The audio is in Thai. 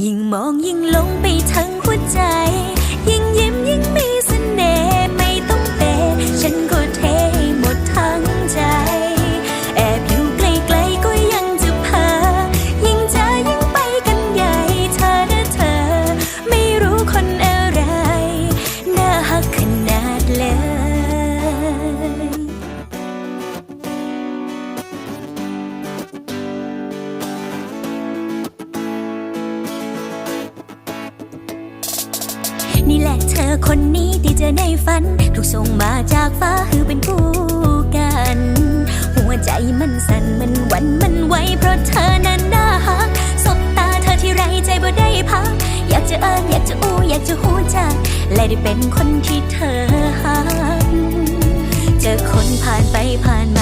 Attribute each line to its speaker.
Speaker 1: ยิ่งมองยิ่ นี่แหละเธอคนนี้ที่เจอในฝัน ถูกส่งมาจากฟ้าคือเป็นคู่กัน หัวใจมันสั่นมันหวันมันไหวเพราะเธอนั้นน่าฮักสบตาเธอที่ไรใจบ่ได้พัก อยากจะเอินอยากจะอู้อยากจะหูจักและได้เป็นคนที่เธอฮักเจอคนผ่านไปผ่านมา